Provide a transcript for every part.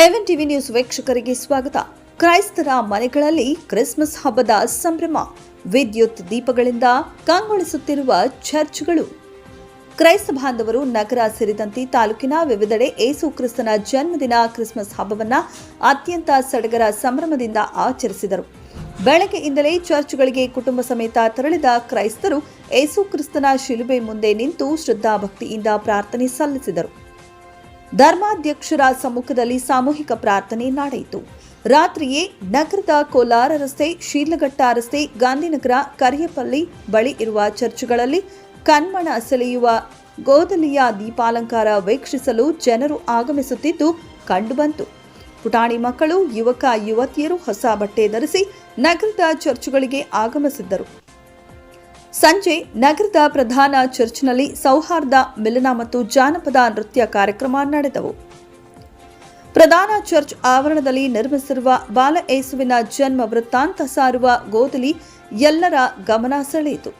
ಎವನ್ TV news ವೀಕ್ಷಕರಿಗೆ ಸ್ವಾಗತ. ಕ್ರೈಸ್ತರ ಮನೆಗಳಲ್ಲಿ ಕ್ರಿಸ್ಮಸ್ ಹಬ್ಬದ ಸಂಭ್ರಮ. ವಿದ್ಯುತ್ ದೀಪಗಳಿಂದ ಕಂಗೊಳಿಸುತ್ತಿರುವ ಚರ್ಚ್ಗಳು. ಕ್ರೈಸ್ತ ಬಾಂಧವರು, ನಗರ ಸೇರಿದಂತೆ ತಾಲೂಕಿನ ವಿವಿಧೆಡೆ ಏಸು ಕ್ರಿಸ್ತನ ಜನ್ಮದಿನ ಕ್ರಿಸ್ಮಸ್ ಹಬ್ಬವನ್ನ ಅತ್ಯಂತ ಸಡಗರ ಸಂಭ್ರಮದಿಂದ ಆಚರಿಸಿದರು. ಬೆಳಗ್ಗೆಯಿಂದಲೇ ಚರ್ಚ್ಗಳಿಗೆ ಕುಟುಂಬ ಸಮೇತ ತೆರಳಿದ ಕ್ರೈಸ್ತರು ಏಸು ಕ್ರಿಸ್ತನ ಶಿಲುಬೆ ಮುಂದೆ ನಿಂತು ಶ್ರದ್ಧಾಭಕ್ತಿಯಿಂದ ಪ್ರಾರ್ಥನೆ ಸಲ್ಲಿಸಿದರು. ಧರ್ಮಾಧ್ಯಕ್ಷರ ಸಮ್ಮುಖದಲ್ಲಿ ಸಾಮೂಹಿಕ ಪ್ರಾರ್ಥನೆ ನಡೆಯಿತು. ರಾತ್ರಿಯೇ ನಗರದ ಕೋಲಾರ ರಸ್ತೆ, ಶೀಲಘಟ್ಟ ರಸ್ತೆ, ಗಾಂಧಿನಗರ, ಕರಿಯಪಲ್ಲಿ ಬಳಿ ಇರುವ ಚರ್ಚ್ಗಳಲ್ಲಿ ಕಣ್ಮಣ ಸೆಳೆಯುವ ಗೋದಲಿಯ ದೀಪಾಲಂಕಾರ ವೀಕ್ಷಿಸಲು ಜನರು ಆಗಮಿಸುತ್ತಿದ್ದು ಕಂಡುಬಂತು ಪುಟಾಣಿ ಮಕ್ಕಳು, ಯುವಕ, ಯುವತಿಯರು ಹೊಸ ಬಟ್ಟೆ ಧರಿಸಿ ನಗರದ ಚರ್ಚ್ಗಳಿಗೆ ಆಗಮಿಸಿದ್ದರು. ಸಂಜೆ ನಗರದ ಪ್ರಧಾನ ಚರ್ಚ್ನಲ್ಲಿ ಸೌಹಾರ್ದ, ಮಿಲನ ಮತ್ತು ಜಾನಪದ ನೃತ್ಯ ಕಾರ್ಯಕ್ರಮ ನಡೆದವು. ಪ್ರಧಾನ ಚರ್ಚ್ ಆವರಣದಲ್ಲಿ ನಿರ್ಮಿಸಿರುವ ಬಾಲ ಏಸುವಿನ ಜನ್ಮ ವೃತ್ತಾಂತ ಸಾರುವ ಗೋದಲಿ ಎಲ್ಲರ ಗಮನ ಸೆಳೆಯಿತು.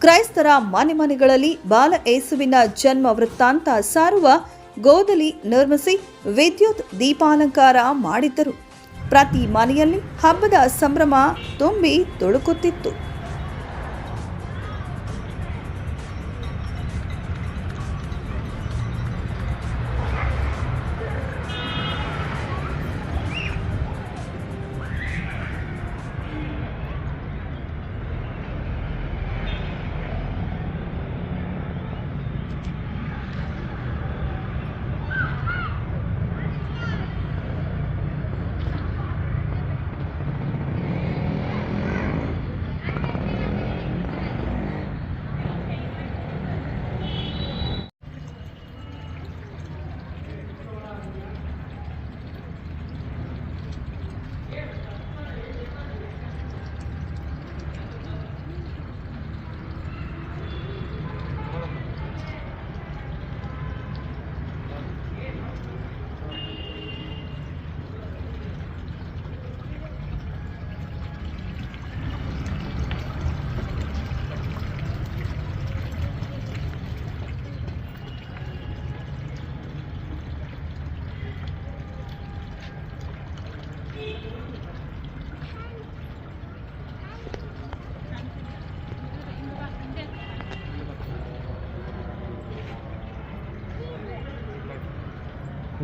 ಕ್ರೈಸ್ತರ ಮನೆ ಮನೆಗಳಲ್ಲಿ ಬಾಲ ಏಸುವಿನ ಜನ್ಮ ವೃತ್ತಾಂತ ಸಾರುವ ಗೋದಲಿ ನಿರ್ಮಿಸಿ ವಿದ್ಯುತ್ ದೀಪಾಲಂಕಾರ ಮಾಡಿದ್ದರು. ಪ್ರತಿ ಮನೆಯಲ್ಲಿ ಹಬ್ಬದ ಸಂಭ್ರಮ ತುಂಬಿ ತುಳುಕುತ್ತಿತ್ತು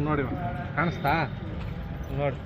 ನೋಡಿ ಇವ. ಕಾಣಿಸ್ತಾ ನೋಡಿ